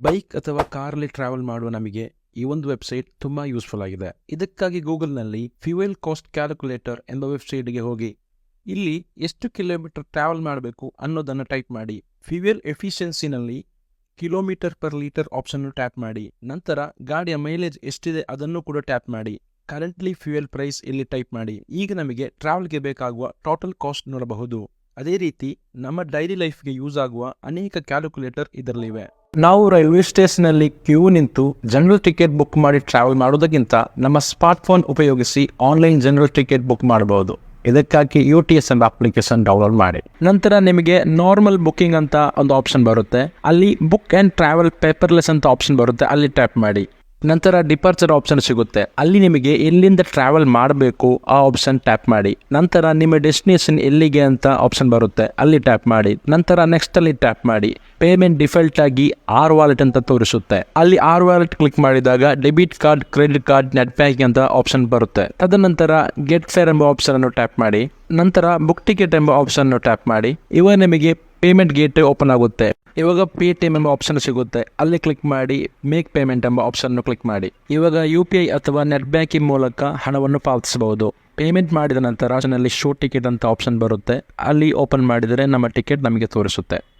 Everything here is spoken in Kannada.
ಬೈಕ್ ಅಥವಾ ಕಾರಲ್ಲಿ ಟ್ರಾವೆಲ್ ಮಾಡುವ ನಮಗೆ ಈ ಒಂದು ವೆಬ್ಸೈಟ್ ತುಂಬಾ ಯೂಸ್ಫುಲ್ ಆಗಿದೆ. ಇದಕ್ಕಾಗಿ ಗೂಗಲ್ನಲ್ಲಿ ಫ್ಯೂಯಲ್ ಕಾಸ್ಟ್ ಕ್ಯಾಲ್ಕುಲೇಟರ್ ಎಂಬ ವೆಬ್ಸೈಟ್ಗೆ ಹೋಗಿ. ಇಲ್ಲಿ ಎಷ್ಟು ಕಿಲೋಮೀಟರ್ ಟ್ರಾವೆಲ್ ಮಾಡಬೇಕು ಅನ್ನೋದನ್ನು ಟೈಪ್ ಮಾಡಿ. Fuel ಎಫಿಷಿಯನ್ಸಿನಲ್ಲಿ kilometre per litre option tap ಮಾಡಿ. ನಂತರ ಗಾಡಿಯ ಮೈಲೇಜ್ ಎಷ್ಟಿದೆ ಅದನ್ನು ಕೂಡ ಟ್ಯಾಪ್ ಮಾಡಿ. ಕರೆಂಟ್ಲಿ ಫ್ಯೂಯಲ್ ಪ್ರೈಸ್ ಇಲ್ಲಿ ಟೈಪ್ ಮಾಡಿ. ಈಗ ನಮಗೆ ಟ್ರಾವೆಲ್ಗೆ ಬೇಕಾಗುವ ಟೋಟಲ್ ಕಾಸ್ಟ್ ನೋಡಬಹುದು. ಅದೇ ರೀತಿ ನಮ್ಮ ಡೈಲಿ ಲೈಫ್ಗೆ ಯೂಸ್ ಆಗುವ ಅನೇಕ ಕ್ಯಾಲ್ಕುಲೇಟರ್ ಇದರಲ್ಲಿವೆ. ನಾವು ರೈಲ್ವೆ ಸ್ಟೇಷನಲ್ಲಿ ಕ್ಯೂ ನಿಂತು ಜನರಲ್ ಟಿಕೆಟ್ ಬುಕ್ ಮಾಡಿ ಟ್ರಾವೆಲ್ ಮಾಡೋದಕ್ಕಿಂತ ನಮ್ಮ ಸ್ಮಾರ್ಟ್ ಫೋನ್ ಉಪಯೋಗಿಸಿ ಆನ್ಲೈನ್ ಜನರಲ್ ಟಿಕೆಟ್ ಬುಕ್ ಮಾಡಬಹುದು. ಇದಕ್ಕಾಗಿ ಯು ಟಿ ಎಸ್ ಎಂಬ ಅಪ್ಲಿಕೇಶನ್ ಡೌನ್ಲೋಡ್ ಮಾಡಿ. ನಂತರ ನಿಮಗೆ ನಾರ್ಮಲ್ ಬುಕ್ಕಿಂಗ್ ಅಂತ ಒಂದು ಆಪ್ಷನ್ ಬರುತ್ತೆ. ಅಲ್ಲಿ ಬುಕ್ ಆ್ಯಂಡ್ ಟ್ರಾವೆಲ್ ಪೇಪರ್ಲೆಸ್ ಅಂತ ಆಪ್ಷನ್ ಬರುತ್ತೆ. ಅಲ್ಲಿ ಟ್ಯಾಪ್ ಮಾಡಿ. ನಂತರ ಡಿಪಾರ್ಚರ್ ಆಪ್ಷನ್ ಸಿಗುತ್ತೆ. ಅಲ್ಲಿ ನಿಮಗೆ ಎಲ್ಲಿಂದ ಟ್ರಾವೆಲ್ ಮಾಡಬೇಕು, ಆ ಆಪ್ಷನ್ ಟ್ಯಾಪ್ ಮಾಡಿ. ನಂತರ ನಿಮ್ಮ ಡೆಸ್ಟಿನೇಷನ್ ಎಲ್ಲಿಗೆ ಅಂತ ಆಪ್ಷನ್ ಬರುತ್ತೆ, ಅಲ್ಲಿ ಟ್ಯಾಪ್ ಮಾಡಿ. ನಂತರ ನೆಕ್ಸ್ಟ್ ಅಲ್ಲಿ ಟ್ಯಾಪ್ ಮಾಡಿ. ಪೇಮೆಂಟ್ ಡಿಫಾಲ್ಟ್ ಆಗಿ ಆರ್ ವಾಲೆಟ್ ಅಂತ ತೋರಿಸುತ್ತೆ. ಅಲ್ಲಿ ಆರ್ ವಾಲೆಟ್ ಕ್ಲಿಕ್ ಮಾಡಿದಾಗ debit card credit card net banking ಅಂತ ಆಪ್ಷನ್ ಬರುತ್ತೆ. ತದನಂತರ ಗೆಟ್ ಫೇರ್ ಎಂಬ ಆಪ್ಷನ್ ಅನ್ನು ಟ್ಯಾಪ್ ಮಾಡಿ. ನಂತರ ಬುಕ್ ಟಿಕೆಟ್ ಎಂಬ ಆಪ್ಷನ್ ಅನ್ನು ಟ್ಯಾಪ್ ಮಾಡಿ. ಇವಾಗ ನಿಮಗೆ ಪೇಮೆಂಟ್ ಗೇಟ್ ಓಪನ್ ಆಗುತ್ತೆ. ಇವಾಗ ಪೇ ಟಿ ಎಂ ಎಂಬ ಆಪ್ಷನ್ ಸಿಗುತ್ತೆ. ಅಲ್ಲಿ ಕ್ಲಿಕ್ ಮಾಡಿ ಮೇಕ್ ಪೇಮೆಂಟ್ ಎಂಬ ಆಪ್ಷನ್ ಕ್ಲಿಕ್ ಮಾಡಿ. ಇವಾಗ ಯು ಪಿ ಐ ಅಥವಾ ನೆಟ್ ಬ್ಯಾಂಕಿಂಗ್ ಮೂಲಕ ಹಣವನ್ನು ಪಾವತಿಸಬಹುದು. ಪೇಮೆಂಟ್ ಮಾಡಿದ ನಂತರ ನಲ್ಲಿ ಶೋ ಟಿಕೆಟ್ ಅಂತ ಆಪ್ಷನ್ ಬರುತ್ತೆ. ಅಲ್ಲಿ ಓಪನ್ ಮಾಡಿದರೆ ನಮ್ಮ ಟಿಕೆಟ್ ನಮಗೆ ತೋರಿಸುತ್ತೆ.